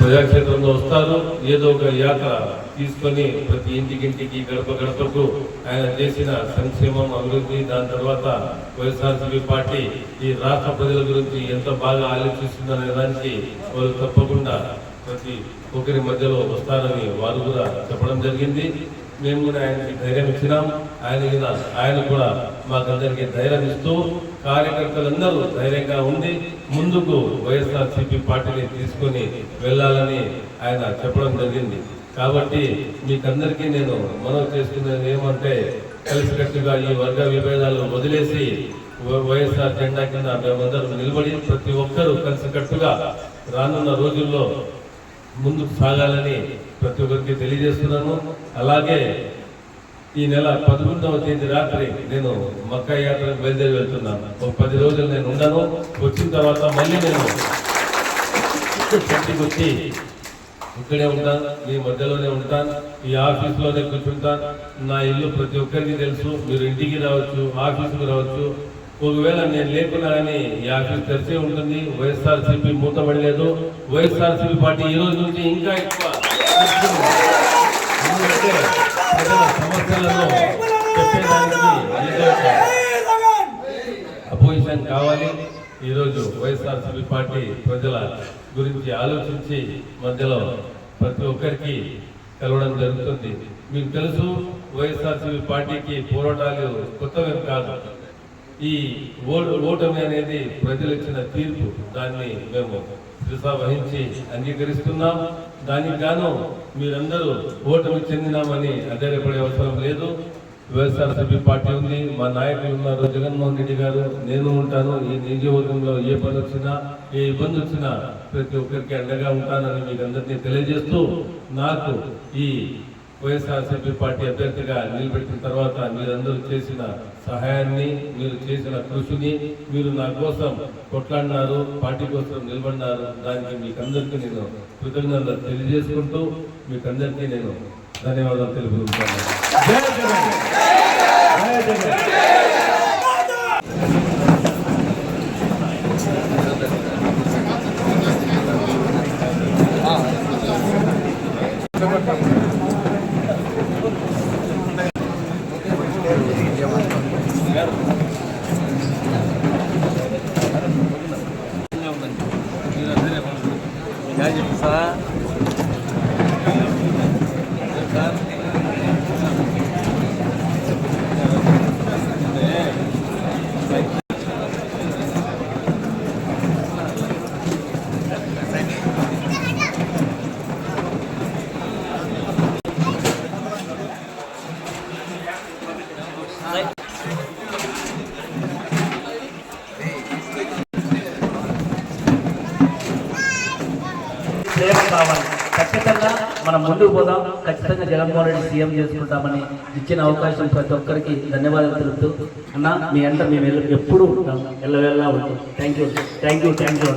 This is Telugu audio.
ప్రజాక్షేత్రంలో వస్తారు. ఏదో ఒక యాత్ర తీసుకొని ప్రతి ఇంటికింటికి గడప గడపకు ఆయన చేసిన సంక్షేమం అభివృద్ధి దాని తర్వాత వైఎస్ఆర్సీపీ పార్టీ ఈ రాష్ట్ర ప్రజల గురించి ఎంత బాగా ఆలోచిస్తుందనే దానికి వారు తప్పకుండా ప్రతి ఒక్కరి మధ్యలో వస్తారని వారు కూడా చెప్పడం జరిగింది. మేము కూడా ఆయనకి ధైర్యం ఇచ్చినాం. ఆయన ఆయన కూడా మాకందరికీ ధైర్యం ఇస్తూ కార్యకర్తలందరూ ధైర్యంగా ఉండి ముందుకు వైఎస్ఆర్ సిపి పార్టీని తీసుకొని వెళ్ళాలని ఆయన చెప్పడం జరిగింది. కాబట్టి మీకందరికీ నేను మనవి చేసుకునేది ఏమంటే కలిసికట్టుగా ఈ వర్గ విభేదాలు వదిలేసి వై- వైఎస్ఆర్ జెండా కింద మేమందరం నిలబడి ప్రతి ఒక్కరూ కలిసికట్టుగా రానున్న రోజుల్లో ముందుకు సాగాలని ప్రతి ఒక్కరికి తెలియజేస్తున్నాను. అలాగే ఈ నెల పదకొండవ తేదీ రాత్రి నేను మక్కా యాత్రకు బయలుదేరి వెళ్తున్నాను. ఒక పది రోజులు నేను ఉండను. వచ్చిన తర్వాత మళ్ళీ నేను ఇంటికి వచ్చి ఇక్కడే ఉంటాను మీ మధ్యలోనే ఉంటాను ఈ ఆఫీస్లోనే కూర్చుంటాను నా ఇల్లు ప్రతి ఒక్కరికి తెలుసు. మీరు ఇంటికి రావచ్చు ఆఫీసుకు రావచ్చు. ఒకవేళ నేను లేకున్నా కానీ ఈ ఆఫీస్ తెరిచే ఉంటుంది. వైఎస్ఆర్సీపీ మూతపడలేదు. వైఎస్ఆర్సీపీ పార్టీ ఈ రోజు నుంచి ఇంకా ఎక్కువ ఎందుకంటే ప్రజల సమస్యలను చెప్పేదానికి అపోజిషన్ కావాలి. ఈరోజు వైఎస్ఆర్సీపీ పార్టీ ప్రజల గురించి ఆలోచించి మధ్యలో ప్రతి ఒక్కరికి కలవడం జరుగుతుంది. మీకు తెలుసు వైఎస్ఆర్సీపీ పార్టీకి పోరాటాలు కొత్తవి కాదు. ఈ ఓటమి అనేది ప్రజలు ఇచ్చిన తీర్పు. దాన్ని మేము శిరసా వహించి అంగీకరిస్తున్నాం. దానికి గాను మీరందరూ ఓటమి చెందినామని అధైర్యపడే అవసరం లేదు. వైఎస్ఆర్సీపీ పార్టీ ఉంది. మా నాయకులు ఉన్నారు. జగన్మోహన్ రెడ్డి గారు నేను ఉంటాను. ఈ నియోజకవర్గంలో ఏ పని వచ్చినా ఏ ఇబ్బంది వచ్చినా ప్రతి ఒక్కరికి అండగా ఉంటానని మీకు అందరినీ తెలియజేస్తూ నాకు ఈ వైఎస్ఆర్సీపీ పార్టీ అభ్యర్థిగా నిలబెట్టిన తర్వాత మీరందరూ చేసిన సహాయాన్ని మీరు చేసిన కృషిని మీరు నా కోసం కొట్లాడినారు పార్టీ కోసం నిలబడినారు. దానికి మీకందరికీ నేను కృతజ్ఞతలు తెలియజేసుకుంటూ మీకందరికీ నేను ధన్యవాదాలు తెలుపుకుంటాను జై సేవ కావాలి. ఖచ్చితంగా మనం ముందుకు పోదాం. ఖచ్చితంగా జగన్మోహన్ రెడ్డి సీఎం చేసుకుంటామని ఇచ్చిన అవకాశం ప్రతి ఒక్కరికి ధన్యవాదాలు తెలుపుతూ అన్న మీ అంతా మేము ఎప్పుడు ఎప్పుడూ ఉంటాం. ఎల్లవెల్లా ఉంటాం. Thank you thank you thank you